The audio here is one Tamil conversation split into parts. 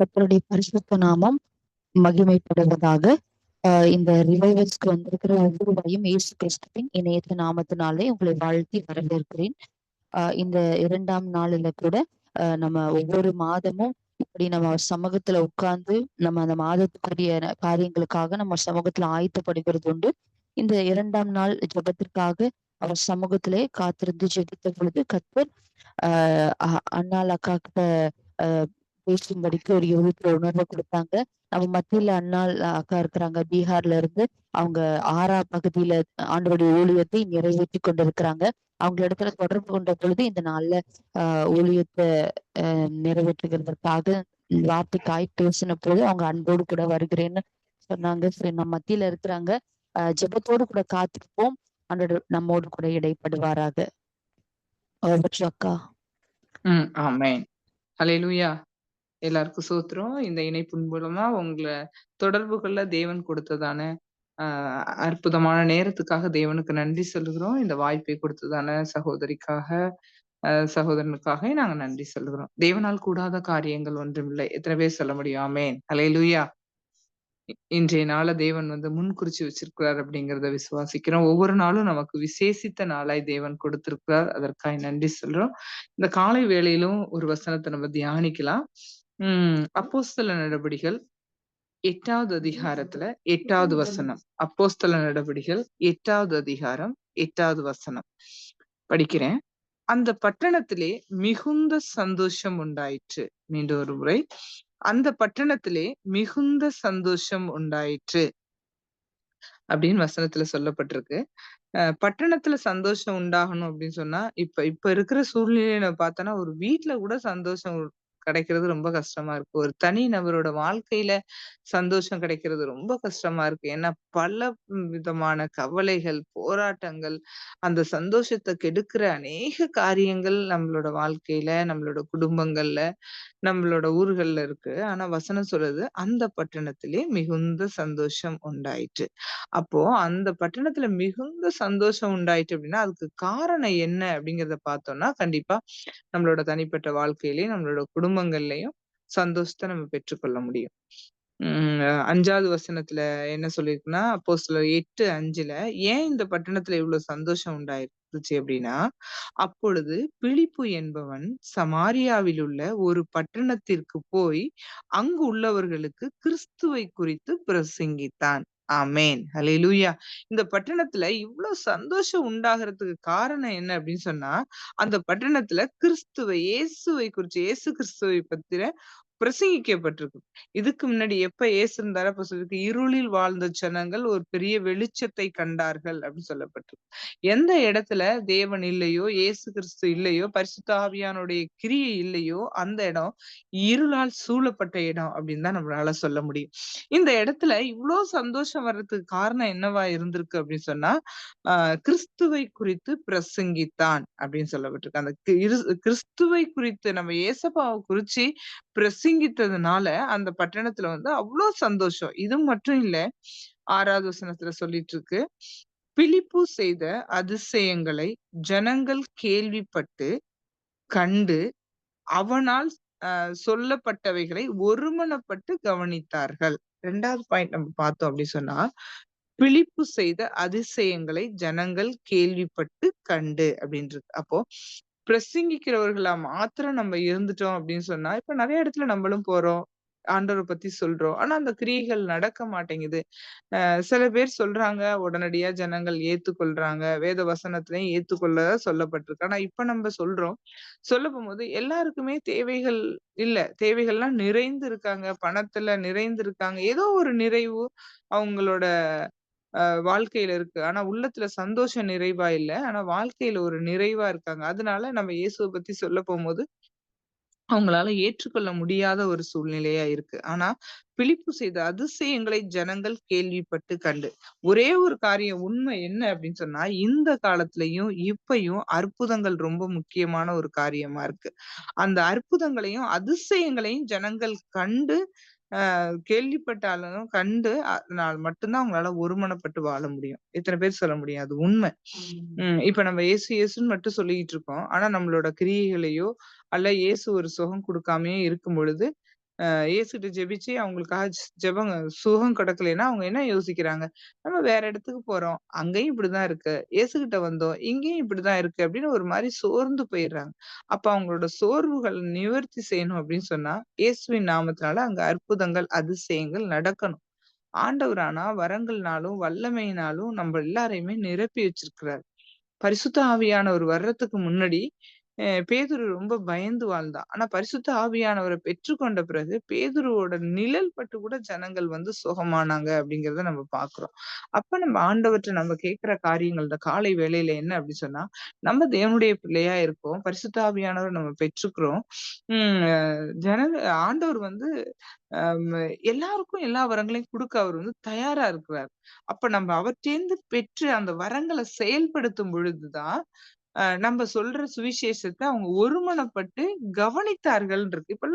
கத்தருடைய பரிசுத்த நாமம் மகிமைப்படுவதாக இந்த ரிவைவல்ஸ்க்கு வந்திருக்கிற ஒவ்வொருவரையும் இயேசு கிறிஸ்துவின் இணையத்த நாமத்தினாலே உங்களை வாழ்த்தி வரவேற்கிறேன். ஆஹ் இந்த இரண்டாம் நாளில கூட நம்ம ஒவ்வொரு மாதமும் இப்படி நம்ம சமூகத்துல உட்கார்ந்து நம்ம அந்த மாதத்துக்குரிய காரியங்களுக்காக நம்ம சமூகத்துல ஆயத்தப்படுகிறது உண்டு. இந்த இரண்டாம் நாள் ஜெபத்திற்காக அவர் சமூகத்திலே காத்திருந்து ஜெபித்த பொழுது கத்தர் ஆஹ் அண்ணால் அக்கா கிட்ட பேசும்படிக்கு ஒரு யோகிக்கிற உணர்வை கொடுத்தாங்க. நம்ம மத்தியில அண்ணாள் அக்கா இருக்கிறாங்க. பீகார்ல இருந்து அவங்க ஆறா பகுதியில ஆண்டவருடைய ஊழியத்தை நிறைவேற்றி கொண்டிருக்கிறாங்க. அவங்க இடத்துல தொடர்பு கொண்ட பொழுது இந்த நாள்ல ஆஹ் ஊழியத்தை நிறைவேற்றுகிறதற்காக வார்த்தைக்காய் பேசின பொழுது அவங்க அன்போடு கூட வருகிறேன்னு சொன்னாங்க. சரி நம்ம மத்தியில இருக்கிறாங்க. ஆஹ் ஜெபத்தோடு கூட காத்திருப்போம். ஆண்டவர் நம்மோடு கூட இடைப்படுவாராக. அக்கா. ம் ஹalleluya. எல்லாருக்கும் சோத்திரம். இந்த இணைப்பின் மூலமா உங்களை தொடர்புகள்ல தேவன் கொடுத்ததான ஆஹ் அற்புதமான நேரத்துக்காக தேவனுக்கு நன்றி சொல்லுகிறோம். இந்த வாய்ப்பை கொடுத்ததான சகோதரிக்காக ஆஹ் சகோதரனுக்காக நாங்க நன்றி சொல்லுகிறோம். தேவனால் கூடாத காரியங்கள் ஒன்றுமில்லை. எத்தனை பேர் சொல்ல முடியும்? ஆமென். இன்றைய நாள தேவன் வந்து முன்குறிச்சு வச்சிருக்கிறார் அப்படிங்கிறத விசுவாசிக்கிறோம். ஒவ்வொரு நாளும் நமக்கு விசேஷித்த நாளாய் தேவன் கொடுத்திருக்கிறார். அதற்காக நன்றி சொல்றோம். இந்த காலை வேளையிலும் ஒரு வசனத்தை நம்ம தியானிக்கலாம். உம் அப்போஸ்தல நடபடிகள் எட்டாவது அதிகாரத்துல எட்டாவது வசனம். அப்போஸ்தல நடபடிகள் எட்டாவது அதிகாரம் எட்டாவது வசனம். படிக்கிறேன். அந்த பட்டணத்திலே மிகுந்த சந்தோஷம் உண்டாயிற்று. மீண்டும் ஒரு முறை. அந்த பட்டணத்திலே மிகுந்த சந்தோஷம் உண்டாயிற்று. அப்படின்னு வசனத்துல சொல்லப்பட்டிருக்கு. பட்டணத்துல சந்தோஷம் உண்டாகணும் அப்படின்னு சொன்னா இப்ப இப்ப இருக்கிற சூழ்நிலையில நம்ம பார்த்தோம்னா ஒரு வீட்டுல கூட சந்தோஷம் கிடைக்கிறது ரொம்ப கஷ்டமா இருக்கு. ஒரு தனி நபரோட வாழ்க்கையில சந்தோஷம் கிடைக்கிறது ரொம்ப கஷ்டமா இருக்கு. ஏன்னா பல விதமான கவலைகள் போராட்டங்கள் அந்த சந்தோஷத்தை கெடுக்கிற அநேக காரியங்கள் நம்மளோட வாழ்க்கையில நம்மளோட குடும்பங்கள்ல நம்மளோட ஊர்கள்ல இருக்கு. ஆனா வசனம் சொல்றது அந்த பட்டணத்திலே மிகுந்த சந்தோஷம் உண்டாயிற்று. அப்போ அந்த பட்டணத்துல மிகுந்த சந்தோஷம் உண்டாயிட்டு அப்படின்னா அதுக்கு காரணம் என்ன அப்படிங்கிறத பார்த்தோம்னா கண்டிப்பா நம்மளோட தனிப்பட்ட வாழ்க்கையிலயும் நம்மளோட குடும்ப குடும்பங்கள்லயும் சந்தோஷத்தை நம்ம பெற்றுக்கொள்ள முடியும். உம் அஞ்சாவது வசனத்துல என்ன சொல்லியிருக்குன்னா அப்போ சில எட்டு அஞ்சுல ஏன் இந்த பட்டணத்துல இவ்வளவு சந்தோஷம் உண்டாயிருந்துச்சு அப்படின்னா அப்பொழுது பிழிப்பு என்பவன் சமாரியாவில் உள்ள ஒரு பட்டணத்திற்கு போய் அங்கு உள்ளவர்களுக்கு கிறிஸ்துவை குறித்து பிரசங்கித்தான். ஆமேன். ஹalleluya. இந்த பட்டணத்துல இவ்வளவு சந்தோஷம் உண்டாகிறதுக்கு காரணம் என்ன அப்படின்னு சொன்னா அந்த பட்டணத்துல கிறிஸ்துவ இயேசுவை குறிச்சு இயேசு கிறிஸ்துவை பத்தின பிரசங்கிக்கப்பட்டிருக்கு இதுக்கு முன்னாடி எப்ப இயேசு அப்ப சொல்லிருக்கு இருளில் வாழ்ந்த ஜனங்கள் ஒரு பெரிய வெளிச்சத்தை கண்டார்கள் அப்படின்னு சொல்லப்பட்டிருக்கு. எந்த இடத்துல தேவன் இல்லையோ இயேசு கிறிஸ்து இல்லையோ பரிசுத்தாவியானுடைய கிரியை இல்லையோ அந்த இடம் இருளால் சூழப்பட்ட இடம் அப்படின்னு தான் நம்மளால சொல்ல முடியும். இந்த இடத்துல இவ்வளவு சந்தோஷம் வர்றதுக்கு காரணம் என்னவா இருந்திருக்கு அப்படின்னு சொன்னா ஆஹ் கிறிஸ்துவை குறித்து பிரசங்கித்தான் அப்படின்னு சொல்லப்பட்டிருக்கு. அந்த இரு- கிறிஸ்துவை குறித்து நம்ம ஏசப்பாவை குறிச்சு பிரசங்கித்ததுனால அந்த பட்டணத்துல வந்து அவ்வளவு சந்தோஷம். இது மட்டும் இல்ல ஆறாவது வசனத்துல சொல்லிட்டு இருக்கு பிலிப்பு செய்த அதிசயங்களை ஜனங்கள் கேள்விப்பட்டு கண்டு அவனால் சொல்லப்பட்டவைகளை ஒருமனப்பட்டு கவனித்தார்கள். ரெண்டாவது பாயிண்ட் நம்ம பார்த்தோம் அப்படி சொன்னா பிழிப்பு செய்த அதிசயங்களை ஜனங்கள் கேள்விப்பட்டு கண்டு அப்படின்றது. அப்போ பிரசங்கிக்கிறவர்களா மாத்திரம் நம்ம இருந்துட்டோம் அப்படின்னு சொன்னா இப்ப நிறைய இடத்துல நம்மளும் போறோம் ஆண்டவரை பத்தி சொல்றோம். ஆனா அந்த கிரியைகள் நடக்க மாட்டேங்குது. அஹ் சில பேர் சொல்றாங்க உடனடியா ஜனங்கள் ஏத்துக்கொள்றாங்க வேத வசனத்திலையும் ஏத்துக்கொள்ள சொல்லப்பட்டிருக்கு. ஆனா இப்ப நம்ம சொல்றோம் சொல்ல போகும்போது எல்லாருக்குமே தேவைகள் இல்ல. தேவைகள்லாம் நிறைந்து இருக்காங்க பணத்துல நிறைந்து இருக்காங்க ஏதோ ஒரு நிறைவு அவங்களோட வாழ்க்கையில இருக்கு. ஆனா உள்ளத்துல சந்தோஷம் நிறைவா இல்ல. ஆனா வாழ்க்கையில ஒரு நிறைவா இருக்காங்க. அதனால நம்ம இயேசுவை பத்தி சொல்ல போகும்போது அவங்களால ஏற்றுக்கொள்ள முடியாத ஒரு சூழ்நிலையா இருக்கு. ஆனா பிழிப்பு செய்த அதிசயங்களை ஜனங்கள் கேள்விப்பட்டு கண்டு ஒரே ஒரு காரியம் உண்மை என்ன அப்படின்னு சொன்னா இந்த காலத்துலயும் இப்பயும் அற்புதங்கள் ரொம்ப முக்கியமான ஒரு காரியமா இருக்கு. அந்த அற்புதங்களையும் அதிசயங்களையும் ஜனங்கள் கண்டு கேள்விப்பட்டாலும் கண்டு அதனால் மட்டும்தான் அவங்களால ஒருமனப்பட்டு வாழ முடியும். எத்தனை பேர் சொல்ல முடியும்? அது உண்மை. உம் இப்ப நம்ம இயேசு இயேசுன்னு மட்டும் சொல்லிட்டு இருக்கோம். ஆனா நம்மளோட கிரியைகளையோ அல்ல இயேசு ஒரு சுகம் கொடுக்காமயே இருக்கும் பொழுது இயேசுகிட்ட ஜெபிச்சு அவங்களுக்காக ஜ ஜெபம் சுகம் கிடக்கலைன்னா அவங்க என்ன யோசிக்கிறாங்க? நம்ம வேற இடத்துக்கு போறோம். அங்கேயும் இப்படிதான் இருக்கு. இயேசுகிட்ட வந்தோம். இங்கேயும் இப்படிதான் இருக்கு அப்படின்னு ஒரு மாதிரி சோர்ந்து போயிடுறாங்க. அப்ப அவங்களோட சோர்வுகள் நிவர்த்தி செய்யணும் அப்படின்னு சொன்னா, இயேசுவின் நாமத்தினால அங்க அற்புதங்கள், அதிசயங்கள் நடக்கணும். ஆண்டவரானா வரங்கள்னாலும், வல்லமையினாலும் நம்ம எல்லாரையுமே நிரப்பி வச்சிருக்கிறாரு. பரிசுத்த ஆவியானவர் வர்றதுக்கு முன்னாடி பேதுரு ரொம்ப பயந்து வாழ்ந்தான். ஆனா பரிசுத்த ஆவியானவரை பெற்றுக்கொண்ட பிறகு பேதுருவோட நிழல் பட்டு கூட ஜனங்கள் வந்து சுகமானாங்க அப்படிங்கிறத நம்ம பாக்குறோம் அப்ப நம்ம ஆண்டவற்றை நம்ம கேட்கிற காரியங்கள் இந்த காலை வேலையில என்ன அப்படி சொன்னா, நம்ம தேவனுடைய பிள்ளையா இருக்கோம். பரிசுத்த ஆவியானவரை நம்ம பெற்றுக்கிறோம். உம் ஜன ஆண்டவர் வந்து எல்லாருக்கும் எல்லா வரங்களையும் குடுக்க அவர் வந்து தயாரா இருக்கிறார். அப்ப நம்ம அவற்றேந்து பெற்று அந்த வரங்களை செயல்படுத்தும் பொழுதுதான், நம்ம சொல்ற சுவிசேஷத்தை அவங்க ஒருமனப்பட்டு கவனித்தார்கள் இருக்கு. இப்ப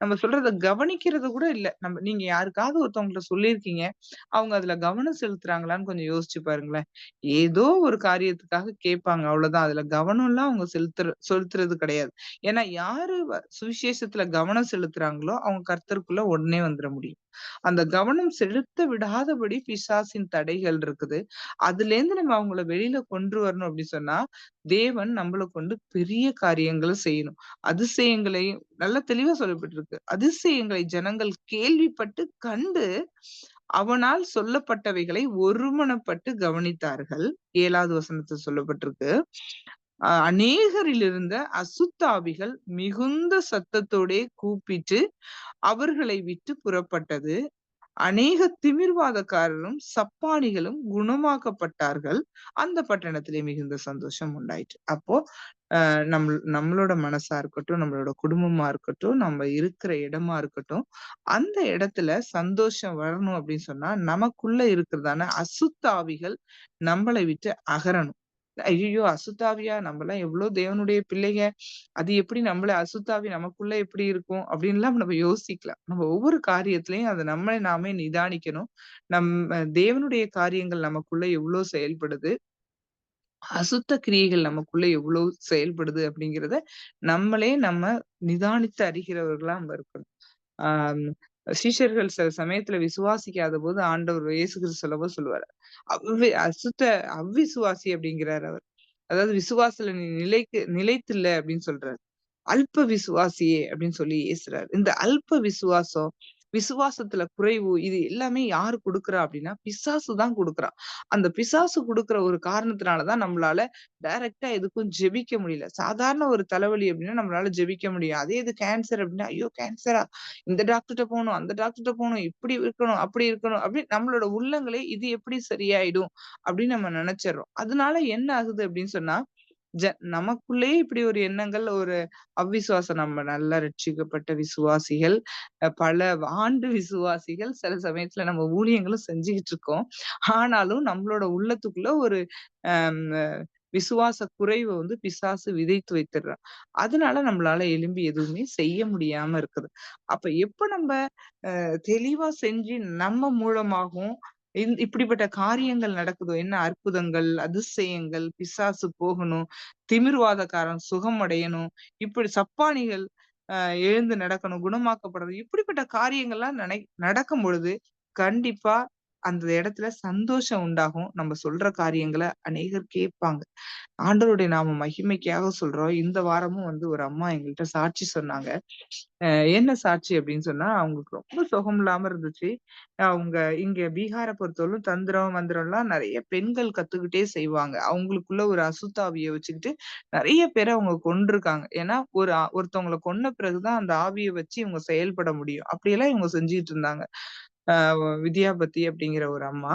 நம்ம சொல்றத கவனிக்கிறது கூட இல்ல. நம்ம நீங்க யாருக்காவது ஒருத்தவங்கள்ட்ட சொல்லியிருக்கீங்க. அவங்க அதுல கவனம் செலுத்துறாங்களான்னு கொஞ்சம் யோசிச்சு பாருங்களேன். ஏதோ ஒரு காரியத்துக்காக கேட்பாங்க அவ்வளவுதான். அதுல கவனம்லாம் அவங்க செலுத்துற செலுத்துறது கிடையாது. ஏன்னா யாரு வ சுவிசேஷத்துல கவனம் செலுத்துறாங்களோ, அவங்க கர்த்தருக்குள்ள உடனே வந்துட முடியும். அந்த கவனம் செலுத்த விடாதபடி பிசாசின் தடைகள் இருக்குது. அதுலேருந்து நம்ம அவங்கள வெளியில கொண்டு வரணும் அப்படின்னு சொன்னா, தேவன் நம்மளை கொண்டு பெரிய காரியங்களை செய்யணும். அதிசயங்களை நல்ல தெளிவா சொல்லப்பட்டிருக்கு. அதிசயங்களை ஜனங்கள் கேள்விப்பட்டு கண்டு, அவனால் சொல்லப்பட்டவைகளை ஒருமனப்பட்டு கவனித்தார்கள். ஏழாவது வசனத்தில் சொல்லப்பட்டிருக்கு. அ அநேகரில் இருந்த மிகுந்த சத்தத்தோடே கூப்பிட்டு, அவர்களை விட்டு புறப்பட்டது. அநேக திமிர்வாதக்காரரும், சப்பாணிகளும் குணமாக்கப்பட்டார்கள். அந்த பட்டணத்திலே மிகுந்த சந்தோஷம் உண்டாயிற்று. அப்போ நம் நம்மளோட மனசா இருக்கட்டும், நம்மளோட குடும்பமா இருக்கட்டும், நம்ம இருக்கிற இடமா இருக்கட்டும், அந்த இடத்துல சந்தோஷம் வரணும் அப்படின்னு சொன்னா, நமக்குள்ள இருக்கிறதான அசுத்தாவிகள் நம்மளை விட்டு அகரணும் ஐயோ அசுத்தாவியா? நம்மலாம் எவ்வளவு தேவனுடைய பிள்ளைங்க. அது எப்படி நம்மள அசுத்தாவி நமக்குள்ள எப்படி இருக்கும்? அப்படின்லாம் நம்ம யோசிக்கலாம். நம்ம ஒவ்வொரு காரியத்திலயும் அதை நம்மளை நாமே நிதானிக்கணும். நம் தேவனுடைய காரியங்கள் நமக்குள்ள எவ்வளவு செயல்படுது? அசுத்த கிரியைகள் நமக்குள்ள எவ்வளவு செயல்படுது அப்படிங்கிறத, நம்மளே நம்ம நிதானித்து அறிகிறவர்களா நம்ம இருக்கணும். ஆஹ் சீஷர்கள் சில சமயத்துல விசுவாசிக்காத போது ஆண்டவர் இயேசு கிறிஸ்து சொல்லுவாரு. அவ்வி அசுத்த அவ்விசுவாசி அப்படிங்கிறாரு அவர். அதாவது விசுவாசில நீ நிலைக்கு நிலைத்தில்ல அப்படின்னு சொல்றாரு. அல்ப விசுவாசியே அப்படின்னு சொல்லி ஏசுறாரு. இந்த அல்ப விசுவாசம், விசுவாசத்துல குறைவு இது எல்லாமே யாரு குடுக்குறா அப்படின்னா, பிசாசு தான் கொடுக்குறா அந்த பிசாசு குடுக்குற ஒரு காரணத்தினாலதான் நம்மளால டைரக்டா எதுக்கும் ஜெபிக்க முடியல. சாதாரண ஒரு தலைவலி அப்படின்னா நம்மளால ஜெபிக்க முடியும். அதே இது கேன்சர் அப்படின்னா, ஐயோ! கேன்சரா? இந்த டாக்டர்கிட்ட போகணும் அந்த டாக்டர்கிட்ட போகணும் இப்படி இருக்கணும், அப்படி இருக்கணும் அப்படின்னு நம்மளோட உள்ளங்களே இது எப்படி சரியாயிடும் அப்படின்னு நம்ம நினைச்சிடறோம் அதனால என்ன ஆகுது அப்படின்னு சொன்னா, ஜ நமக்குள்ளேயே இப்படி ஒரு எண்ணங்கள், ஒரு அவ்விசுவாசம் நம்ம நல்லா ரட்சிக்கப்பட்ட விசுவாசிகள், பல ஆண்டு விசுவாசிகள், சில சமயத்துல நம்ம ஊழியங்களும் செஞ்சுகிட்டு இருக்கோம். ஆனாலும் நம்மளோட உள்ளத்துக்குள்ள ஒரு விசுவாச குறைவ வந்து பிசாசு விதைத்து வைத்துடுறான். அதனால நம்மளால எழும்பி எதுவுமே செய்ய முடியாம இருக்குது. அப்ப எப்ப நம்ம தெளிவா செஞ்சு நம்ம மூலமாகவும் இப்படிப்பட்ட காரியங்கள் நடக்குதோ, என்ன அற்புதங்கள், அதிசயங்கள், பிசாசு போகணும், திமிர்வாதக்காரன் சுகம் அடையணும், இப்படி சப்பானிகள் அ எழுந்து நடக்கணும், குணமாக்கப்படணும். இப்படிப்பட்ட காரியங்கள்லாம் நடை நடக்கும் பொழுது, கண்டிப்பா அந்த இடத்துல சந்தோஷம் உண்டாகும். நம்ம சொல்ற காரியங்களை அநேகர் கேட்பாங்க. ஆண்டவருடைய நாம மகிமைக்காக சொல்றோம். இந்த வாரமும் வந்து ஒரு அம்மா எங்கள்கிட்ட சாட்சி சொன்னாங்க. என்ன சாட்சி அப்படின்னு சொன்னா, அவங்களுக்கு ரொம்ப சுகம் இல்லாம இருந்துச்சு. அவங்க இங்க பீகார பொறுத்தவரைக்கும் தந்திரம், மந்திரம்லாம் நிறைய பெண்கள் கத்துக்கிட்டே செய்வாங்க. அவங்களுக்குள்ள ஒரு அசுத்தாவிய வச்சுக்கிட்டு நிறைய பேரை அவங்க கொண்டிருக்காங்க ஏன்னா, ஒரு ஒருத்தவங்களை ஒருத்தவங்கள கொன்ன பிறகு தான் அந்த ஆவியை வச்சு இவங்க செயல்பட முடியும். அப்படியெல்லாம் இவங்க செஞ்சுட்டு இருந்தாங்க. வித்யாபதி அப்படிங்கிற ஒரு அம்மா.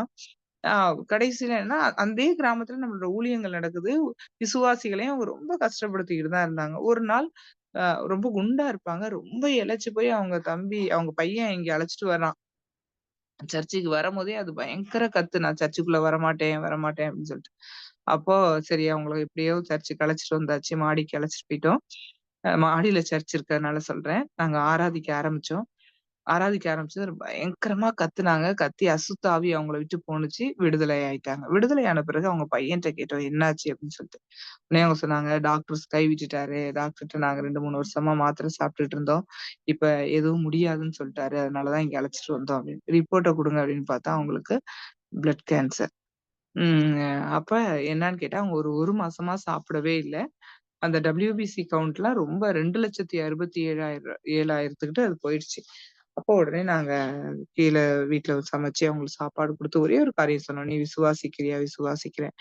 கடைசியில கடைசில என்னன்னா, அதே கிராமத்துல நம்மளோட ஊழியங்கள் நடக்குது. விசுவாசிகளையும் அவங்க ரொம்ப கஷ்டப்படுத்திக்கிட்டு தான் இருந்தாங்க. ஒரு நாள் ரொம்ப குண்டா இருப்பாங்க. ரொம்ப இழைச்சு போய் அவங்க தம்பி அவங்க பையன் இங்க அழைச்சிட்டு வர்றான். சர்ச்சுக்கு வரும்போதே அது பயங்கர கத்து. நான் சர்ச்சுக்குள்ள வரமாட்டேன், வரமாட்டேன் அப்படின்னு சொல்லிட்டு. அப்போ சரி அவங்களுக்கு எப்படியோ சர்ச்சுக்கு அழைச்சுட்டு வந்தாச்சு. மாடிக்கு அழைச்சிட்டு போயிட்டோம். மாடியில சர்ச் இருக்கிறதுனால சொல்றேன். நாங்க ஆராதிக்க ஆரம்பிச்சோம். ஆராதிக்க ஆரம்பிச்சது பயங்கரமா கத்துனாங்க. கத்தி அசுத்தாவி அவங்கள விட்டு போணுச்சு. விடுதலை ஆயிட்டாங்க. விடுதலை ஆன பிறகு அவங்க பையன்ட்ட கேட்டோம், "என்னாச்சு?" அப்படின்னு சொல்லிட்டு. உடனே அவங்க சொன்னாங்க, "டாக்டர்ஸ் கை விட்டுட்டாரு. டாக்டர்கிட்ட நாங்க 2, 3 வருஷமா மாத்திரை சாப்பிட்டுட்டு இருந்தோம். இப்ப எதுவும் முடியாதுன்னு சொல்லிட்டாரு. அதனாலதான் இங்க அழைச்சிட்டு வந்தோம்" அப்படின்னு. ரிப்போர்ட்டை கொடுங்க அப்படின்னு பார்த்தா அவங்களுக்கு பிளட் கேன்சர். உம் அப்ப என்னன்னு கேட்டா, அவங்க ஒரு ஒரு மாசமா சாப்பிடவே இல்லை அந்த டபிள்யூபிசி கவுண்ட்லாம் ரொம்ப 2,67,000 7,000 அது போயிடுச்சு. அப்போ உடனே நாங்க கீழ வீட்டுல சமைச்சு அவங்களுக்கு சாப்பாடு குடுத்து ஒரே ஒரு காரியம் சொன்னோம். "நீ விசுவாசிக்கிறியா?" "விசுவாசிக்கிறேன்."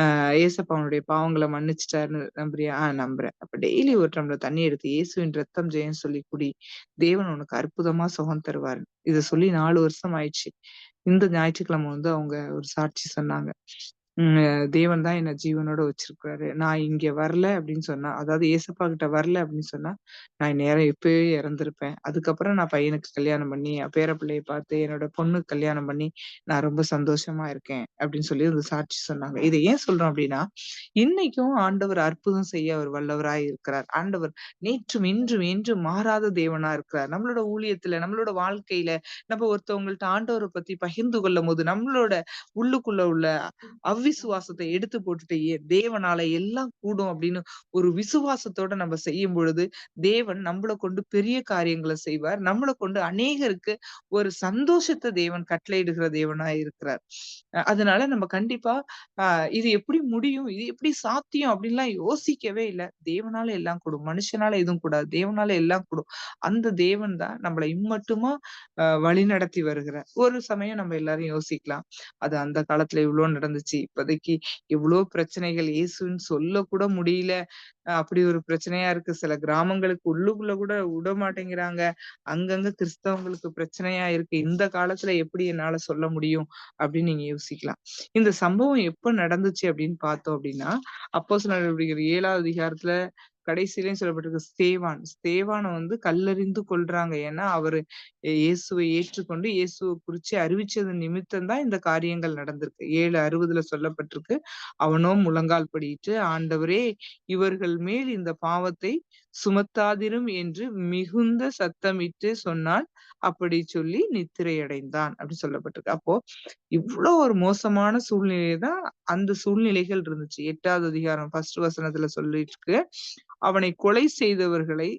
ஆஹ் ஏசப்பா பாவங்களை பாவங்கள மன்னிச்சுட்டாருன்னு நம்புறியா? ஆஹ் நம்புறேன்." அப்ப டெய்லி ஒரு டம்ளர் தண்ணி எடுத்து இயேசுவின் ரத்தம் ஜெயம் சொல்லி குடி. தேவன் உனக்கு அற்புதமா சுகம் தருவாரு இத சொல்லி நாலு வருஷம் ஆயிடுச்சு. இந்த ஞாயிற்றுக்கிழமை வந்து அவங்க ஒரு சாட்சி சொன்னாங்க. தேவன் தான் என்ன ஜீவனோட வச்சிருக்காரு. நான் இங்க வரல அப்படின்னு சொன்னா, அதாவது ஏசப்பா கிட்ட வரல அப்படின்னு சொன்னா, நான் நேரம் இப்பயே இறந்திருப்பேன். அதுக்கப்புறம் நான் பையனுக்கு கல்யாணம் பண்ணி, பேர பிள்ளைய பார்த்து, என்னோட பொண்ணுக்கு கல்யாணம் பண்ணி, நான் ரொம்ப சந்தோஷமா இருக்கேன் அப்படின்னு சொல்லி ஒரு சாட்சி சொன்னாங்க. இதை ஏன் சொல்றோம் அப்படின்னா, இன்னைக்கும் ஆண்டவர் அற்புதம் செய்ய அவர் வல்லவராய் இருக்கிறார். ஆண்டவர் நேற்றும், இன்றும், என்றும் மாறாத தேவனா இருக்கிறார். நம்மளோட ஊழியத்துல, நம்மளோட வாழ்க்கையில, நம்ம ஒருத்தவங்கள்ட்ட ஆண்டவரை பத்தி பகிர்ந்து கொள்ளும் போது நம்மளோட உள்ளுக்குள்ள உள்ள அவிசுவாசத்தை எடுத்து போட்டுட்டு, தேவனால எல்லாம் கூடும்" அப்படின்னு ஒரு விசுவாசத்தோட நம்ம செய்யும் பொழுது, தேவன் நம்மளை கொண்டு பெரிய காரியங்களை செய்வார். நம்மளை கொண்டு அநேகருக்கு ஒரு சந்தோஷத்தை தேவன் கட்டளையிடுகிற தேவனா இருக்கிறார். அதனால நம்ம கண்டிப்பா ஆஹ் இது எப்படி முடியும்? இது எப்படி சாத்தியம்? அப்படின்லாம் யோசிக்கவே இல்ல. தேவனால எல்லாம் கூடும். மனுஷனால எதுவும் கூடாது. தேவனால எல்லாம் கூடும். அந்த தேவன் தான் நம்மளை இம்மட்டுமா வழி வழிநடத்தி வருகிறார். ஒரு சமயம் நம்ம எல்லாரும் யோசிக்கலாம். அது அந்த காலத்துல இவ்வளவு நடந்துச்சு. இப்போதைக்கு எவ்ளோ பிரச்சனைகள் இயேசுன்னு சொல்ல கூட முடியல. அப்படி ஒரு பிரச்சனையா இருக்கு. சில கிராமங்களுக்கு உள்ளுக்குள்ள கூட விட மாட்டேங்கிறாங்க அங்கங்க கிறிஸ்தவங்களுக்கு பிரச்சனையா இருக்கு. இந்த காலத்துல எப்படி என்னால சொல்ல முடியும்? அப்படின்னு நீங்க யோசிக்கலாம். இந்த சம்பவம் எப்ப நடந்துச்சு அப்படின்னு பார்த்தோம் அப்படின்னா, அப்போ நடவடிக்கைகள் 7வது அதிகாரத்துல கடைசியிலயும் சொல்லப்பட்டிருக்கு ஸ்தேவான். ஸ்தேவான வந்து கல்லறிந்து கொள்றாங்க ஏன்னா, அவரு இயேசுவை ஏற்றுக்கொண்டு இயேசுவை குறிச்சு அறிவிச்சது நிமித்தம் தான் இந்த காரியங்கள் நடந்திருக்கு. 7:60ல சொல்லப்பட்டிருக்கு. அவனோ முழங்கால் படியிட்டு, "ஆண்டவரே இவர்கள் மேல் இந்த பாவத்தை சுமத்தாதிரும்" என்று மிகுந்த சத்தமிட்டு சொன்னால் அப்படி சொல்லி நித்திரையடைந்தான் அப்படி சொல்லப்பட்டிருக்கு. அப்போ இவ்வளோ ஒரு மோசமான சூழ்நிலை தான் அந்த சூழ்நிலைகள் இருந்துச்சு. எட்டாவது அதிகாரம் ஃபர்ஸ்ட் வசனத்துல சொல்லிட்டு அவனை கொலை செய்தவர்களை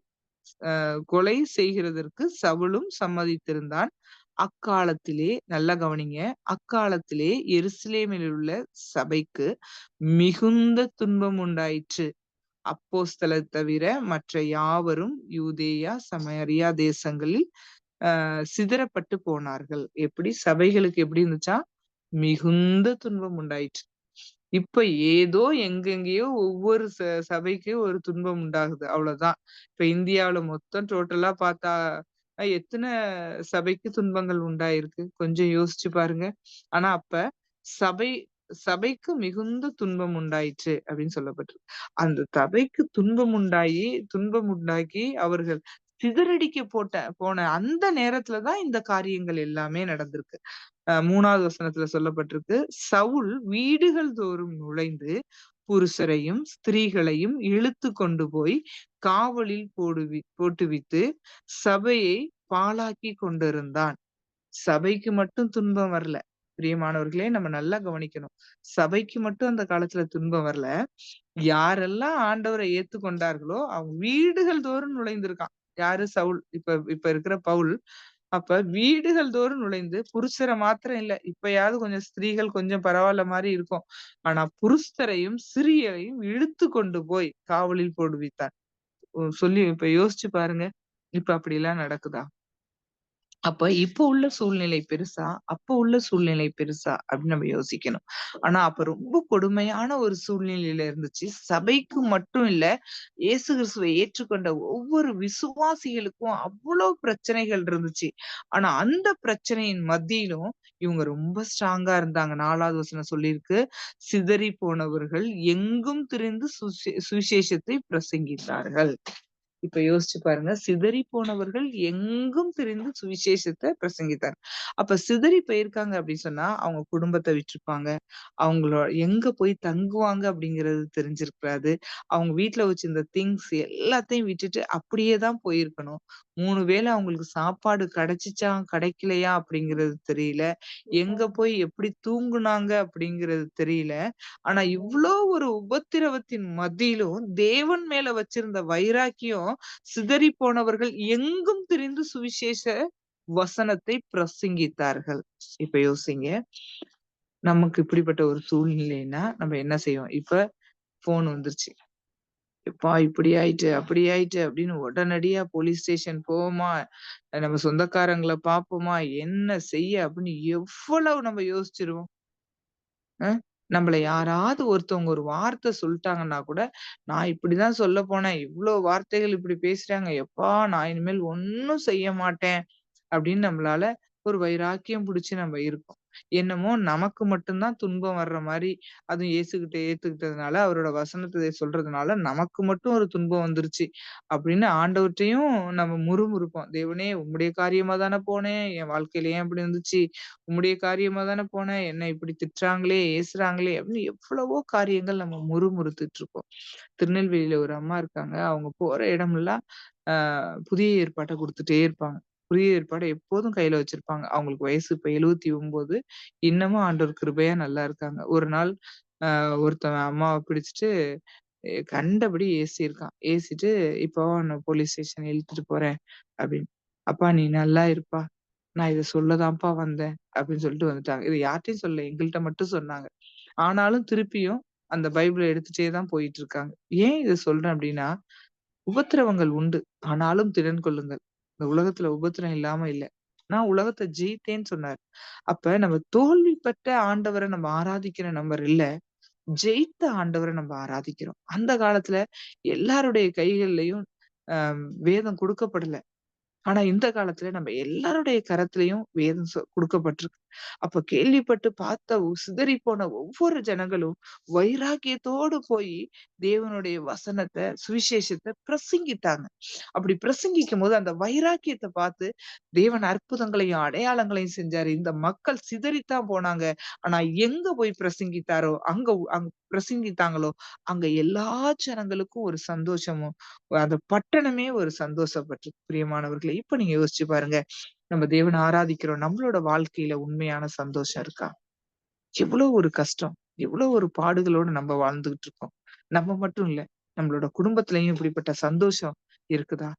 கொலை செய்கிறதற்கு சவுலும் சம்மதித்திருந்தான். அக்காலத்திலே நல்லா கவனிங்க. அக்காலத்திலே எருசலேமில் உள்ள சபைக்கு மிகுந்த துன்பம் உண்டாயிற்று. அப்போஸ்தலை தவிர மற்ற யாவரும் யூதேயா, சமரியா தேசங்களில் அ சிதறப்பட்டு போனார்கள். எப்படி சபைகளுக்கு எப்படி இருந்துச்சா? மிகுந்த துன்பம் உண்டாயிற்று. இப்ப ஏதோ எங்கெங்கேயோ ஒவ்வொரு ச சபைக்கு ஒரு துன்பம் உண்டாகுது. அவ்வளவுதான். இப்ப இந்தியாவுல மொத்தம் டோட்டலா பார்த்தா, எத்தனை சபைக்கு துன்பங்கள் உண்டாயிருக்கு? கொஞ்சம் யோசிச்சு பாருங்க. ஆனா அப்ப சபை சபைக்கு மிகுந்த துன்பம் உண்டாயிற்று அப்படின்னு சொல்லப்பட்டிருக்கு. அந்த சபைக்கு துன்பம் உண்டாயி துன்பம் உண்டாக்கி அவர்கள் சிதறடிக்க போட்ட போன அந்த நேரத்துலதான் இந்த காரியங்கள் எல்லாமே நடந்திருக்கு. மூணாவது வசனத்துல சொல்லப்பட்டிருக்கு. சவுல் வீடுகள் தோறும் நுழைந்து புருஷரையும், ஸ்திரீகளையும் இழுத்து கொண்டு போய் காவலில் போடுவி போட்டுவித்து சபையை பாழாக்கி கொண்டிருந்தான். சபைக்கு மட்டும் துன்பம் வரல. பிரியமானவர்களே நம்ம நல்லா கவனிக்கணும். சபைக்கு மட்டும் அந்த காலத்துல துன்பம் வரல. யாரெல்லாம் ஆண்டவரை ஏத்துக்கொண்டார்களோ, அவங்க வீடுகள் தோறும் நுழைந்திருக்கான். யாரு? சவுல். இப்ப இப்ப இருக்கிற பவுல். அப்ப வீடுகள் தோறும் நுழைந்து புருஷரை மாத்திரம் இல்ல. இப்பயாவது கொஞ்சம் ஸ்திரீகள் கொஞ்சம் பரவாயில்ல மாதிரி இருக்கும். ஆனா புருஷரையும், சிறியரையும் இழுத்து கொண்டு போய் காவலில் போடுவித்தான். சொல்லி இப்ப யோசிச்சு பாருங்க. இப்ப அப்படி எல்லாம் நடக்குதா? அப்ப இப்ப உள்ள சூழ்நிலை பெருசா? அப்ப உள்ள சூழ்நிலை பெருசா? அப்படின்னு நம்ம யோசிக்கணும். ஆனா அப்ப ரொம்ப கொடுமையான ஒரு சூழ்நிலையில இருந்துச்சு. சபைக்கு மட்டும் இல்ல, இயேசு கிறிஸ்துவை ஏற்றுக்கொண்ட ஒவ்வொரு விசுவாசிகளுக்கும் அவ்வளவு பிரச்சனைகள் இருந்துச்சு. ஆனா அந்த பிரச்சனையின் மத்தியிலும் இவங்க ரொம்ப ஸ்ட்ராங்கா இருந்தாங்க. நாலாவது வசனம் சொல்லியிருக்கு. சிதறிப் போனவர்கள் எங்கும் திரிந்து சுசே சுவிசேஷத்தை பிரசங்கித்தார்கள். இப்ப யோசிச்சு பாருங்க. சிதறி போனவர்கள் எங்கும் திரிந்து சுவிசேஷத்தை பிரசங்கித்தார். அப்ப சிதறி போயிருக்காங்க அப்படின்னு சொன்னா அவங்க குடும்பத்தை விட்டிருப்பாங்க. அவங்களோட எங்க போய் தங்குவாங்க அப்படிங்கிறது தெரிஞ்சிருக்காது. அவங்க வீட்டுல வச்சிருந்த திங்ஸ் எல்லாத்தையும் விட்டுட்டு அப்படியே தான் போயிருக்கணும். மூணு வேளை அவங்களுக்கு சாப்பாடு கிடைச்சிச்சா கிடைக்கலையா அப்படிங்கிறது தெரியல. எங்க போய் எப்படி தூங்குனாங்க அப்படிங்கிறது தெரியல. ஆனா இவ்ளோ ஒரு உபத்திரவத்தின் மத்தியிலும் தேவன் மேல வச்சிருந்த வைராக்கியம் சிதறி போனவர்கள் எங்கும் திரிந்து சுவிசேஷ வசனத்தை பிரசங்கித்தார்கள். இப்ப யோசிங்க. நமக்கு இப்படிப்பட்ட ஒரு சூழ்நிலைன்னா நம்ம என்ன செய்வோம்? இப்ப போன் வந்துருச்சு. எப்பா இப்படி ஆயிட்டு அப்படி ஆயிட்டு அப்படின்னு உடனடியா போலீஸ் ஸ்டேஷன் போவோமா? நம்ம சொந்தக்காரங்களை பார்ப்போமா? என்ன செய்ய அப்படின்னு எவ்வளவு நம்ம யோசிச்சிருவோம். அஹ் நம்மள யாராவது ஒருத்தவங்க ஒரு வார்த்தை சொல்லிட்டாங்கன்னா கூட நான் இப்படிதான் சொல்ல போனேன். இவ்வளவு வார்த்தைகள் இப்படி பேசுறாங்க. எப்பா நான் இனிமேல் ஒன்னும் செய்ய மாட்டேன். அப்படின்னு நம்மளால ஒரு வைராக்கியம் பிடிச்சு நம்ம இருக்கோம். என்னமோ நமக்கு மட்டும்தான் துன்பம் வர்ற மாதிரி அதுவும் இயேசுகிட்ட ஏத்துக்கிட்டதுனால அவரோட வசனத்தை சொல்றதுனால நமக்கு மட்டும் ஒரு துன்பம் வந்துருச்சு அப்படின்னு ஆண்டவர்ட்டையும் நம்ம முறுமுறுப்போம். தேவனே உம்முடைய காரியமா தானே போனேன்? என் வாழ்க்கையில ஏன் இப்படி வந்துச்சு உம்முடைய காரியமா தானே போனேன்? என்ன இப்படி திட்டுறாங்களே ஏசுறாங்களே? அப்படின்னு எவ்வளவோ காரியங்கள் நம்ம முறுமுறுத்துட்டு இருக்கோம் திருநெல்வேலியில ஒரு அம்மா இருக்காங்க. அவங்க போற இடமெல்லாம் ஆஹ் புதிய ஏற்பாட்டை கொடுத்துட்டே இருப்பாங்க. புதிய ஏற்பாடை எப்போதும் கையில வச்சிருப்பாங்க. அவங்களுக்கு வயசு இப்ப எழுவத்தி ஒன்பது இன்னமும் ஆண்டவர் கிருபையா நல்லா இருக்காங்க. ஒரு நாள் ஆஹ் ஒருத்தன் அம்மாவை பிடிச்சிட்டு கண்டபடி ஏசி இருக்கான் ஏசிட்டு இப்போ நான் போலீஸ் ஸ்டேஷன் இழுத்துட்டு போறேன். அப்படின்னு. அப்பா நீ நல்லா இருப்பா. நான் இதை சொல்லதான்ப்பா வந்தேன். அப்படின்னு சொல்லிட்டு வந்துட்டாங்க. இது யார்ட்டையும் சொல்ல எங்கள்கிட்ட மட்டும் சொன்னாங்க. ஆனாலும் திருப்பியும் அந்த பைபிளை எடுத்துட்டே தான் போயிட்டு இருக்காங்க. ஏன் இதை சொல்றேன் அப்படின்னா உபத்திரவங்கள் உண்டு. ஆனாலும் திறன் கொள்ளுங்கள். இந்த உலகத்துல உபத்திரம் இல்லாம இல்ல. நான் உலகத்தை ஜெயித்தேன்னு சொன்னார். அப்ப நம்ம தோல்விப்பட்ட ஆண்டவரை நம்ம ஆராதிக்கிற நம்பர் இல்ல. ஜெயித்த ஆண்டவரை நம்ம ஆராதிக்கிறோம். அந்த காலத்துல எல்லாருடைய கைகள்லயும் ஆஹ் வேதம் கொடுக்கப்படல. ஆனா இந்த காலத்துல நம்ம எல்லாருடைய கரத்திலையும் வேதம் சொ- கொடுக்கப்பட்டிருக்கு. அப்ப கேள்விப்பட்டு பார்த்த சிதறி போன ஒவ்வொரு ஜனங்களும் வைராக்கியத்தோடு போய் தேவனுடைய வசனத்தை சுவிசேஷத்தை பிரசங்கித்தாங்க. அப்படி பிரசங்கிக்கும் போது அந்த வைராக்கியத்தை பார்த்து தேவன் அற்புதங்களையும் அடையாளங்களையும் செஞ்சாரு. இந்த மக்கள் சிதறித்தான் போனாங்க. ஆனா எங்க போய் பிரசங்கித்தாரோ அங்க அங்க பிரசங்கித்தாங்களோ அங்க எல்லா ஜனங்களுக்கும் ஒரு சந்தோஷமும் அந்த பட்டணமே ஒரு சந்தோஷப்பட்டு பிரியமானவர்களை இப்ப நீங்க யோசிச்சு பாருங்க. நம்ம தேவனை ஆராதிக்கிறோம். நம்மளோட வாழ்க்கையில உண்மையான சந்தோஷம் இருக்கா? எவ்வளவு ஒரு கஷ்டம் எவ்வளவு ஒரு பாடுகளோட நம்ம வாழ்ந்துகிட்டு இருக்கோம். நம்ம மட்டும் இல்ல நம்மளோட குடும்பத்திலையும் இப்படிப்பட்ட சந்தோஷம் இருக்குதா?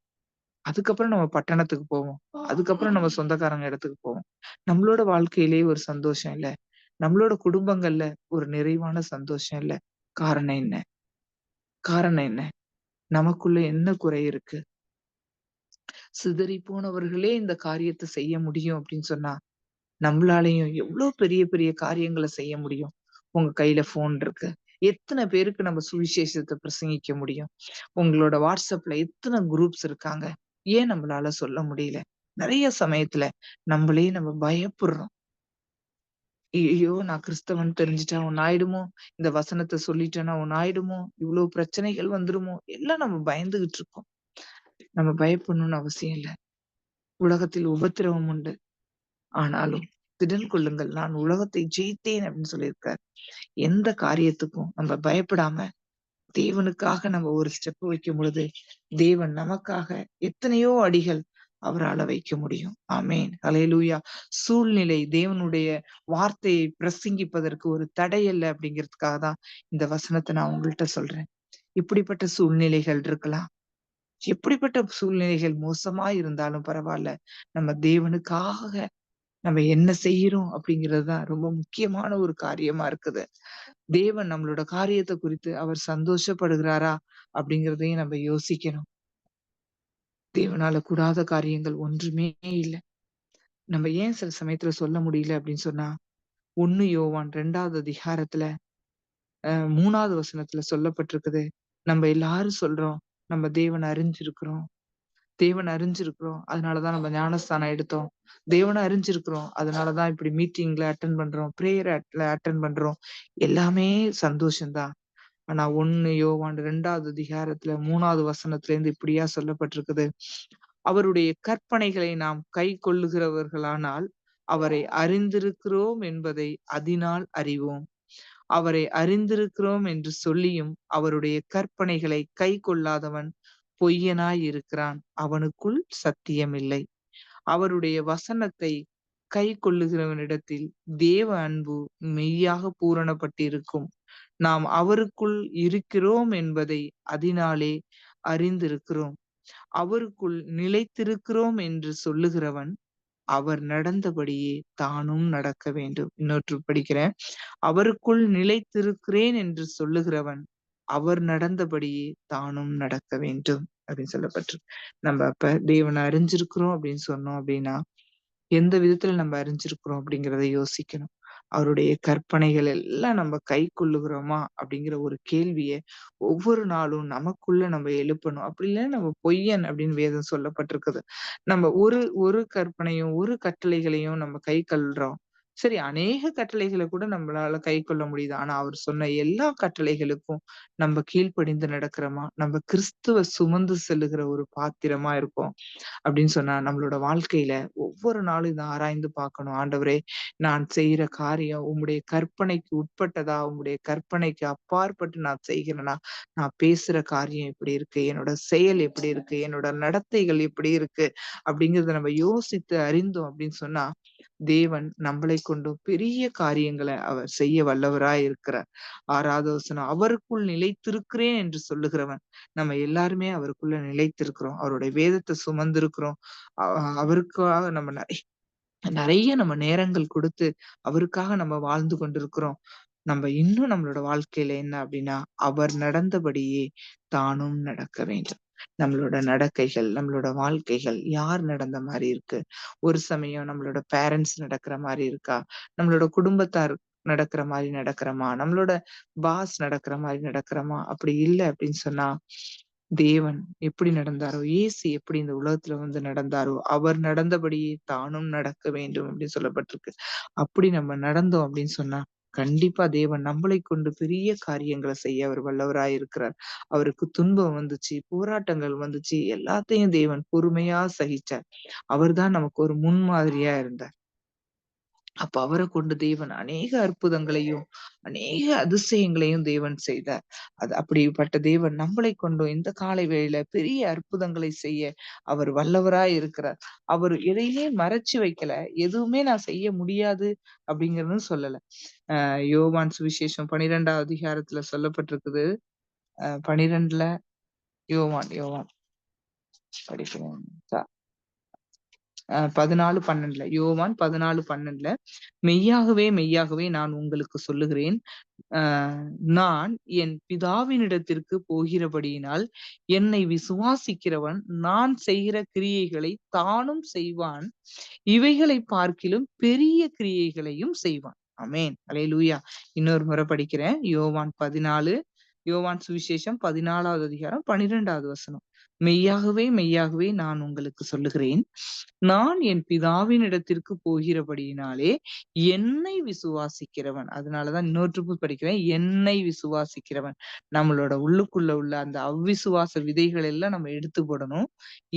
அதுக்கப்புறம் நம்ம பட்டணத்துக்கு போவோம். அதுக்கப்புறம் நம்ம சொந்தக்காரங்க இடத்துக்கு போவோம். நம்மளோட வாழ்க்கையிலேயே ஒரு சந்தோஷம் இல்ல. நம்மளோட குடும்பங்கள்ல ஒரு நிறைவான சந்தோஷம் இல்ல. காரணம் என்ன? காரணம் என்ன? நமக்குள்ள என்ன குறை இருக்கு? சிதறி போனவர்களே இந்த காரியத்தை செய்ய முடியும் அப்படின்னு சொன்னா நம்மளாலையும் எவ்வளவு பெரிய பெரிய காரியங்களை செய்ய முடியும்? உங்க கையில போன் இருக்கு. எத்தனை பேருக்கு நம்ம சுவிசேஷத்தை பிரசங்கிக்க முடியும்? உங்களோட வாட்ஸ்அப்ல எத்தனை குரூப்ஸ் இருக்காங்க? ஏன் நம்மளால சொல்ல முடியல? நிறைய சமயத்துல நம்மளே நம்ம பயப்படுறோம். ஐயோ நான் கிறிஸ்தவன் தெரிஞ்சுட்டா ஒன்னு ஆயிடுமோ? இந்த வசனத்தை சொல்லிட்டேன்னா ஒன்னு ஆயிடுமோ? இவ்வளவு பிரச்சனைகள் வந்துருமோ? எல்லாம் நம்ம பயந்துகிட்டு இருக்கோம். நம்ம பயப்படணும்னு அவசியம் இல்ல. உலகத்தில் உபத்திரவம் உண்டு. ஆனாலும் திடன் கொள்ளுங்கள் நான் உலகத்தை ஜெயித்தேன் அப்படின்னு சொல்லியிருக்காரு. எந்த காரியத்துக்கும் நம்ம பயப்படாம தேவனுக்காக நம்ம ஒரு ஸ்டெப் வைக்கும் பொழுது தேவன் நமக்காக எத்தனையோ அடிகள் அவரால வைக்க முடியும். ஆமேன். அலையலூயா சூழ்நிலை தேவனுடைய வார்த்தையை பிரசங்கிப்பதற்கு ஒரு தடை இல்லை அப்படிங்கிறதுக்காக தான் இந்த வசனத்தை நான் உங்கள்கிட்ட சொல்றேன். இப்படிப்பட்ட சூழ்நிலைகள் இருக்கலாம். எப்படிப்பட்ட சூழ்நிலைகள் மோசமா இருந்தாலும் பரவாயில்ல நம்ம தேவனுக்காக நம்ம என்ன செய்யறோம் அப்படிங்கிறதுதான் ரொம்ப முக்கியமான ஒரு காரியமா இருக்குது. தேவன் நம்மளோட காரியத்தை குறித்து அவர் சந்தோஷப்படுகிறாரா அப்படிங்கிறதையும் நம்ம யோசிக்கணும். தேவனால கூடாத காரியங்கள் ஒன்றுமே இல்லை. நம்ம ஏன் சில சமயத்துல சொல்ல முடியல அப்படின்னு சொன்னா ஒண்ணு யோவான் ரெண்டாவது அதிகாரத்துல அஹ் மூணாவது வசனத்துல சொல்லப்பட்டிருக்குது. நம்ம எல்லாரும் சொல்றோம் நம்ம தேவனை அறிஞ்சிருக்கிறோம். தேவனை அறிஞ்சிருக்கிறோம். அதனாலதான் நம்ம ஞானஸ்தானம் எடுத்தோம். தேவனை அறிஞ்சிருக்கிறோம். அதனாலதான் இப்படி மீட்டிங்ல அட்டன் பண்றோம். ப்ரேயர் அட்டன் பண்றோம். எல்லாமே சந்தோஷம்தான். ஆனா ஒண்ணு யோவான் ரெண்டாவது அதிகாரத்துல மூணாவது வசனத்துல இருந்து இப்படியா சொல்லப்பட்டிருக்குது. அவருடைய கற்பனைகளை நாம் கை கொள்ளுகிறவர்களானால் அவரை அறிந்திருக்கிறோம் என்பதை அதனால் அறிவோம். அவரை அறிந்திருக்கிறோம் என்று சொல்லியும் அவருடைய கற்பனைகளை கை கொள்ளாதவன் பொய்யனாய் இருக்கிறான். அவனுக்குள் சத்தியமில்லை. அவருடைய வசனத்தை கை கொள்ளுகிறவனிடத்தில் தேவ அன்பு மெய்யாக பூரணப்பட்டிருக்கும். நாம் அவருக்குள் இருக்கிறோம் என்பதை அதனாலே அறிந்திருக்கிறோம். அவருக்குள் நிலைத்திருக்கிறோம் என்று சொல்லுகிறவன் அவர் நடந்தபடியே தானும் நடக்க வேண்டும். இன்னொன்று படிக்கிறேன். அவருக்குள் நிலைத்திருக்கிறேன் என்று சொல்லுகிறவன் அவர் நடந்தபடியே தானும் நடக்க வேண்டும் அப்படின்னு சொல்லப்பட்டு நம்ம அப்ப தேவனை அறிஞ்சிருக்கிறோம் அப்படின்னு சொன்னோம் அப்படின்னா எந்த விதத்துல நம்ம அறிஞ்சிருக்கிறோம் அப்படிங்கிறத யோசிக்கணும். அவருடைய கற்பனைகள் எல்லாம் நம்ம கை கொள்ளுகிறோமா? அப்படிங்கிற ஒரு கேள்வியை ஒவ்வொரு நாளும் நமக்குள்ள நம்ம எழுப்பணும். அப்படி இல்லைன்னா நம்ம பொய்யன் அப்படின்னு வேதம் சொல்லப்பட்டிருக்குது. நம்ம ஒரு ஒரு கற்பனையும் ஒரு கட்டளைகளையும் நம்ம கை கொள்றோம். சரி அநேக கட்டளைகளை கூட நம்மளால கை கொள்ள முடியுது. ஆனா அவர் சொன்ன எல்லா கட்டளைகளுக்கும் நம்ம கீழ்ப்படிந்து நடக்கிறோமா? நம்ம கிறிஸ்துவ சுமந்து செல்லுகிற ஒரு பாத்திரமா இருக்கோம் அப்படின்னு சொன்னா நம்மளோட வாழ்க்கையில ஒவ்வொரு நாளும் இதை ஆராய்ந்து பார்க்கணும். ஆண்டவரே நான் செய்யற காரியம் உம்முடைய கற்பனைக்கு உட்பட்டதா? உம்முடைய கற்பனைக்கு அப்பாற்பட்டு நான் செய்கிறேனா? நான் பேசுற காரியம் எப்படி இருக்கு? என்னோட செயல் எப்படி இருக்கு? என்னோட நடத்தைகள் எப்படி இருக்கு? அப்படிங்கறத நம்ம யோசித்து அறிந்தோம் அப்படின்னு சொன்னா தேவன் நம்மளை கொண்டு பெரிய காரியங்களை அவர் செய்ய வல்லவராய் இருக்கிறார். ஆராதோசனம் அவருக்குள் நிலைத்திருக்கிறேன் என்று சொல்லுகிறவன் நம்ம எல்லாருமே அவருக்குள்ள நிலைத்திருக்கிறோம். அவருடைய வேதத்தை சுமந்திருக்கிறோம். அவருக்காக நம்ம நிறைய நிறைய நம்ம நேரங்கள் கொடுத்து அவருக்காக நம்ம வாழ்ந்து கொண்டிருக்கிறோம். நம்ம இன்னும் நம்மளோட வாழ்க்கையில என்ன அப்படின்னா அவர் நடந்தபடியே தானும் நடக்க வேண்டும். நம்மளோட நடக்கைகள் நம்மளோட வாழ்க்கைகள் யார் நடந்த மாதிரி இருக்கு? ஒரு சமயம் நம்மளோட பேரண்ட்ஸ் நடக்கிற மாதிரி இருக்கா? நம்மளோட குடும்பத்தார் நடக்கிற மாதிரி நடக்கிறோமா? நம்மளோட பாஸ் நடக்கிற மாதிரி நடக்கிறோமா? அப்படி இல்லை அப்படின்னு சொன்னா தேவன் எப்படி நடந்தாரோ இயேசு எப்படி இந்த உலகத்துல வந்து நடந்தாரோ அவர் நடந்தபடியே தானும் நடக்க வேண்டும் அப்படின்னு சொல்லப்பட்டிருக்கு. அப்படி நம்ம நடந்தோம் அப்படின்னு சொன்னா கண்டிப்பா தேவன் நம்மளை கொண்டு பெரிய காரியங்களை செய்ய அவர் வல்லவராய் இருக்கிறார். அவருக்கு துன்பம் வந்துச்சு போராட்டங்கள் வந்துச்சு எல்லாத்தையும் தேவன் பொறுமையா சகிச்சார். அவர்தான் நமக்கு ஒரு முன்மாதிரியா இருந்தார். அப்ப அவரை கொண்டு தேவன் அநேக அற்புதங்களையும் அநேக அதிசயங்களையும் தேவன் செய்தார். அது அப்படிப்பட்ட தேவன் நம்மளை கொண்டும் இந்த காலை வேளையில பெரிய அற்புதங்களை செய்ய அவர் வல்லவராய் இருக்கிறார். அவர் எதையுமே மறைச்சு வைக்கல. எதுவுமே நான் செய்ய முடியாது அப்படிங்கறதும் சொல்லல. ஆஹ் யோவான் சுவிசேஷம் பனிரெண்டாவது அதிகாரத்துல சொல்லப்பட்டிருக்குது. அஹ் பனிரெண்டுல யோவான் யோவான். படிக்கிறேன். பதினாலு பன்னெண்டுல. யோவான் பதினாலு பன்னெண்டுல மெய்யாகவே மெய்யாகவே நான் உங்களுக்கு சொல்லுகிறேன். ஆஹ் நான் என் பிதாவினிடத்திற்கு போகிறபடியினால் என்னை விசுவாசிக்கிறவன் நான் செய்கிற கிரியைகளை தானும் செய்வான். இவைகளை பார்க்கிலும் பெரிய கிரியைகளையும் செய்வான். அமேன் அலே லூயா இன்னொரு முறை படிக்கிறேன். யோவான் பதினாலு யோவான் சுவிசேஷம் பதினாலாவது அதிகாரம் பனிரெண்டாவது வசனம். மெய்யாகவே மெய்யாகவே நான் உங்களுக்கு சொல்லுகிறேன். நான் என் பிதாவின் இடத்திற்கு போகிறபடியினாலே என்னை விசுவாசிக்கிறவன். அதனாலதான் இன்னொரு படிக்கிறேன். என்னை விசுவாசிக்கிறவன். நம்மளோட உள்ளுக்குள்ள உள்ள அந்த அவ்விசுவாச விதைகள் எல்லாம் நம்ம எடுத்து போடணும்.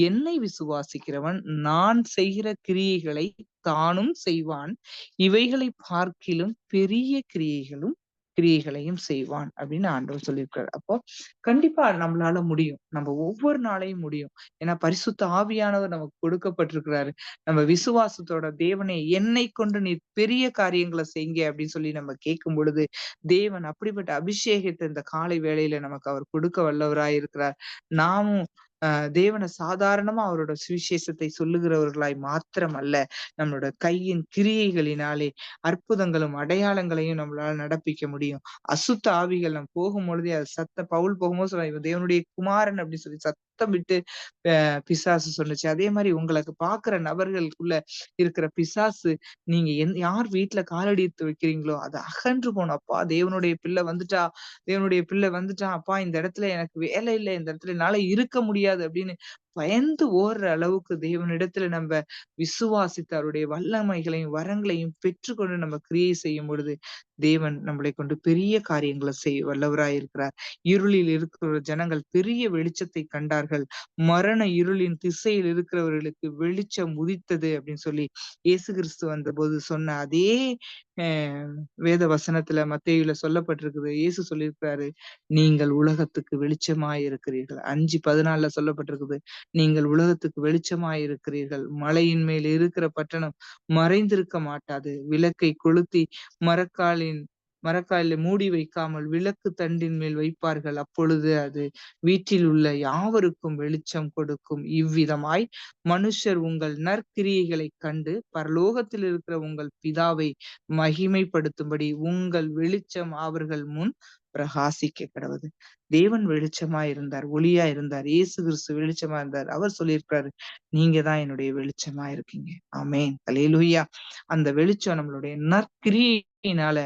என்னை விசுவாசிக்கிறவன். நான் செய்கிற கிரியைகளை தானும் செய்வான். இவைகளை பார்க்கிலும் பெரிய கிரியைகளும் கிரியைகளையும் செய்வான் அப்படின்னு ஆண்டவர் சொல்லியிருக்காரு. அப்போ கண்டிப்பா நம்மளால முடியும். நம்ம ஒவ்வொரு நாளையும் முடியும். ஏன்னா பரிசுத்த ஆவியானவர் நமக்கு கொடுக்கப்பட்டிருக்கிறாரு. நம்ம விசுவாசத்தோட தேவனை என்னை கொண்டு நீ பெரிய காரியங்களை செய்ய அப்படின்னு சொல்லி நம்ம கேட்கும் பொழுது தேவன் அப்படிப்பட்ட அபிஷேகத்தை இந்த காலை வேளையில நமக்கு அவர் கொடுக்க வல்லவராய் இருக்கிறார் நாமும் தேவனை சாதாரணமா அவரோட சுவிசேஷத்தை சொல்லுகிறவர்களாய் மாத்திரம் அல்ல நம்மளோட கையின் கிரியைகளினாலே அற்புதங்களும் அடையாளங்களையும் நம்மளால நடப்பிக்க முடியும். அசுத்த ஆவிகள் நம்ம போகும் பொழுதே அது சத்த பவுல் போகும்போது சொல்ல தேவனுடைய குமாரன் அப்படின்னு சொல்லி சத்தம் விட்டு பிசாசு சொன்னுச்சு. அதே மாதிரி உங்களுக்கு பாக்குற நபர்களுக்குள்ள இருக்கிற பிசாசு நீங்க எந் யார் வீட்டுல காலடி எடுத்து வைக்கிறீங்களோ அது அகன்று போனோம் அப்பா தேவனுடைய பிள்ளை வந்துட்டா தேவனுடைய பிள்ளை வந்துட்டான் அப்பா இந்த இடத்துல எனக்கு வேலை இல்லை இந்த இடத்துல என்னால இருக்க முடியாது அப்படின்னு பயந்து ஓடுற அளவுக்கு தேவனிடத்துல நம்ம விசுவாசித்து அவருடைய வல்லமைகளையும் வரங்களையும் பெற்றுக்கொண்டு நம்ம கிரியை செய்யும் பொழுது தேவன் நம்மளை கொண்டு பெரிய காரியங்களை செய் வல்லவராய் இருக்கிறார். இருளில் இருக்கிற ஜனங்கள் பெரிய வெளிச்சத்தை கண்டார்கள். மரண இருளின் திசையில் இருக்கிறவர்களுக்கு வெளிச்சம் உதித்தது அப்படின்னு சொல்லி இயேசு கிறிஸ்து வந்த போது சொன்ன அதே வேத வசனத்துல மத்தியில சொல்லப்பட்டிருக்குது. இயேசு சொல்லியிருக்கிறாரு நீங்கள் உலகத்துக்கு வெளிச்சமாய் இருக்கிறீர்கள் அஞ்சு பதினாலுல சொல்லப்பட்டிருக்குது நீங்கள் உலகத்துக்கு வெளிச்சமாய் இருக்கிறீர்கள் மலையின் மேல் இருக்கிற பட்டணம் மறைந்திருக்க மாட்டாது. விளக்கை கொளுத்தி மரக்காலின் மரக்காயில மூடி வைக்காமல் விளக்கு தண்டின் மேல் வைப்பார்கள். அப்பொழுது அது வீட்டில் உள்ள யாவருக்கும் வெளிச்சம் கொடுக்கும். இவ்விதமாய் மனுஷர் உங்கள் நற்கிரியைகளை கண்டு பரலோகத்தில் இருக்கிற உங்கள் பிதாவை மகிமைப்படுத்தும்படி உங்கள் வெளிச்சம் அவர்கள் முன் பிரகாசிக்க கிடவது. தேவன் வெளிச்சமா இருந்தார் ஒளியா இருந்தார் இயேசு கிறிஸ்து வெளிச்சமா இருந்தார். அவர் சொல்லியிருக்கிறாரு நீங்க தான் என்னுடைய வெளிச்சமா இருக்கீங்க. ஆமேன். அலையலுயா அந்த வெளிச்சம் நம்மளுடைய நற்கிரியினால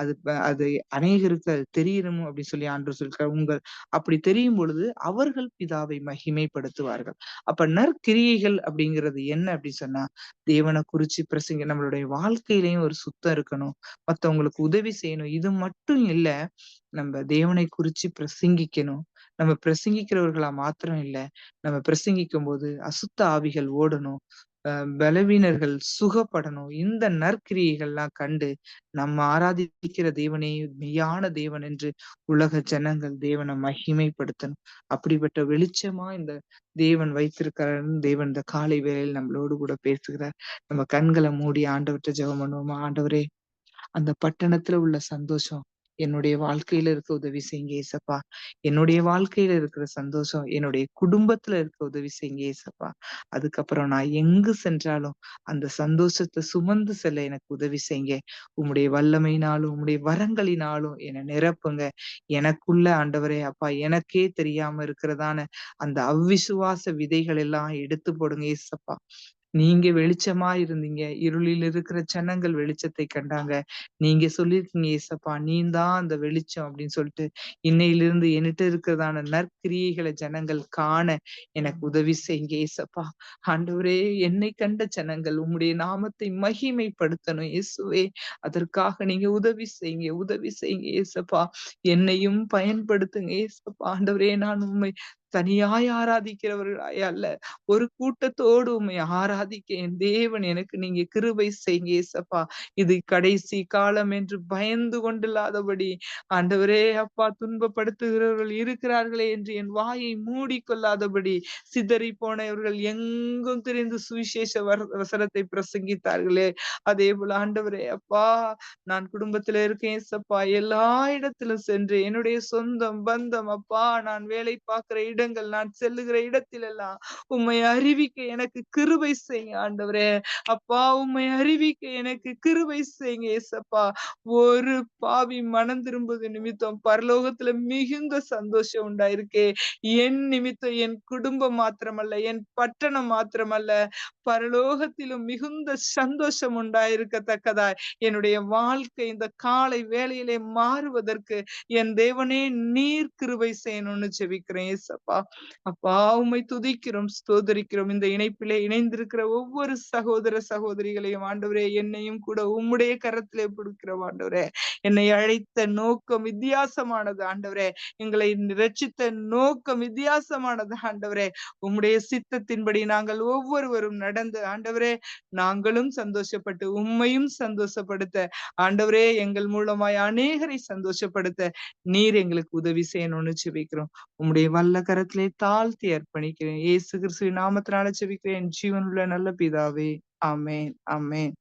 அது அது அநேகருக்கு அது தெரியணும் அப்படின்னு சொல்லி ஆண்டு சொல்லிருக்காரு உங்கள் அப்படி தெரியும் பொழுது அவர்கள் பிதாவை மகிமைப்படுத்துவார்கள். அப்ப நற்கிரியைகள் அப்படிங்கிறது என்ன அப்படி சொன்னா தேவனை குறிச்சு பிரசங்க நம்மளுடைய வாழ்க்கையிலையும் ஒரு சுத்தம் இருக்கணும். மத்தவங்களுக்கு உதவி செய்யணும். இது மட்டும் இல்ல நம்ம தேவனை குறிச்சு பிரசங்க பிரசங்கிக்கணும். நம்ம பிரசங்கிக்கிறவர்களா மாத்திரம் இல்ல. நம்ம பிரசங்கிக்கும் போது அசுத்த ஆவிகள் ஓடணும். பலவீனர்கள் சுகப்படணும். இந்த நற்கிரியைகள்லாம் கண்டு நம்ம ஆராதிக்கிற தேவனே மெய்யான தேவன் என்று உலக ஜனங்கள் தேவனை மகிமைப்படுத்தணும். அப்படிப்பட்ட வெளிச்சமா இந்த தேவன் வைத்திருக்கிறார். தேவன் இந்த காலை வேளையில் நம்மளோடு கூட பேசுகிறார். நம்ம கண்களை மூடி ஆண்டவற்றை ஜெபம் பண்ணுவோமா? ஆண்டவரே அந்த பட்டணத்துல உள்ள சந்தோஷம் என்னுடைய வாழ்க்கையில இருக்க உதவி செய்யுங்க ஏசப்பா. என்னுடைய வாழ்க்கையில இருக்கிற சந்தோஷம் என்னுடைய குடும்பத்துல இருக்க உதவி செய்யுங்க ஏசப்பா. அதுக்கப்புறம் நான் எங்கு சென்றாலும் அந்த சந்தோஷத்தை சுமந்து செல்ல எனக்கு உதவி செய்யுங்க. உம்முடைய வல்லமையினாலும் உம்முடைய வரங்களினாலும் என்னை நிரப்புங்க. எனக்குள்ள ஆண்டவரே அப்பா எனக்கே தெரியாம இருக்கிறதான அந்த அவ்விசுவாச விதைகள் எல்லாம் எடுத்து போடுங்க ஏசப்பா. நீங்க வெளிச்சமா இருந்தீங்க. இருளில் இருக்கிற ஜனங்கள் வெளிச்சத்தை கண்டாங்க. நீங்க சொல்லிருக்கீங்க ஏசப்பா நீ தான் அந்த வெளிச்சம் அப்படின்னு சொல்லிட்டு இன்னையிலிருந்து என்கிட்ட இருக்கிறதான நற்கிரியைகளை ஜனங்கள் காண எனக்கு உதவி செய்யுங்க ஏசப்பா. ஆண்டவரே என்னை கண்ட ஜனங்கள் உம்முடைய நாமத்தை மகிமைப்படுத்தணும் இயேசுவே. அதற்காக நீங்க உதவி செய்யுங்க உதவி செய்யுங்க ஏசப்பா. என்னையும் பயன்படுத்துங்க ஏசப்பா. ஆண்டவரே நான் உண்மை தனியாய் ஆராதிக்கிறவர்களாய் அல்ல. ஒரு கூட்டத்தோடு உண்மை ஆராதிக்க என் தேவன் எனக்கு நீங்க கிருபை செய்யுங்க ஏசப்பா. இது கடைசி காலம் என்று பயந்து கொண்டில்லாதபடி. ஆண்டவரே அப்பா துன்பப்படுத்துகிறவர்கள் இருக்கிறார்களே என்று என் வாயை மூடிக்கொள்ளாதபடி. சிதறி போனவர்கள் எங்கும் தெரிந்து சுவிசேஷ வசனத்தை பிரசங்கித்தார்களே. அதே போல ஆண்டவரே அப்பா நான் குடும்பத்துல இருக்கேன் ஏசப்பா. எல்லா இடத்திலும் சென்று என்னுடைய சொந்தம் பந்தம் அப்பா நான் வேலை பார்க்கிற இடம் இடங்கள் நான் செல்லுகிற இடத்திலெல்லாம் உம்மை அறிவிக்க எனக்கு கிருபை செய்ய ஆண்டவரே. அப்பா உம்மை அறிவிக்க எனக்கு கிருபை செய்யுங்க ஏசப்பா. ஒரு பாவி மனம் திரும்புவது நிமித்தம் பரலோகத்துல மிகுந்த சந்தோஷம் உண்டாயிருக்கே. என் நிமித்தம் என் குடும்பம் மாத்திரமல்ல என் பட்டணம் மாத்திரமல்ல. பரலோகத்திலும் மிகுந்த சந்தோஷம் உண்டாயிருக்கத்தக்கதாய். என்னுடைய வாழ்க்கை இந்த காலை வேலையிலே மாறுவதற்கு என் தேவனே நீர் கிருபை செய்யணும்னு செவிக்கிறேன் ஏசப்பா. அப்பா உண்மை துதிக்கிறோம் ஸ்தோதரிக்கிறோம் இந்த இணைப்பிலே இணைந்திருக்கிற ஒவ்வொரு சகோதர சகோதரிகளையும் ஆண்டவரே என்னையும் கூட உம்முடைய கரத்திலே பிடிக்கிற ஆண்டவரே. என்னை அழைத்த நோக்கம் வித்தியாசமானது ஆண்டவரே. எங்களை ரச்சித்த நோக்கம் வித்தியாசமானது ஆண்டவரே. உம்முடைய சித்தத்தின்படி நாங்கள் ஒவ்வொருவரும் நடந்து ஆண்டவரே நாங்களும் சந்தோஷப்பட்டு உண்மையும் சந்தோஷப்படுத்த ஆண்டவரே எங்கள் மூலமாய் அநேகரை சந்தோஷப்படுத்த நீர் எங்களுக்கு உதவி செய்யணும்னு செபிக்கிறோம் உம்முடைய வல்ல கரத்திலே தாழ்த்தி அர்ப்பணிக்கிறேன். ஏசு கிறிஸ்து நாமத்தினால செபிக்கிறேன் ஜீவனுள்ள நல்ல பிதாவே. அமேன் அமேன்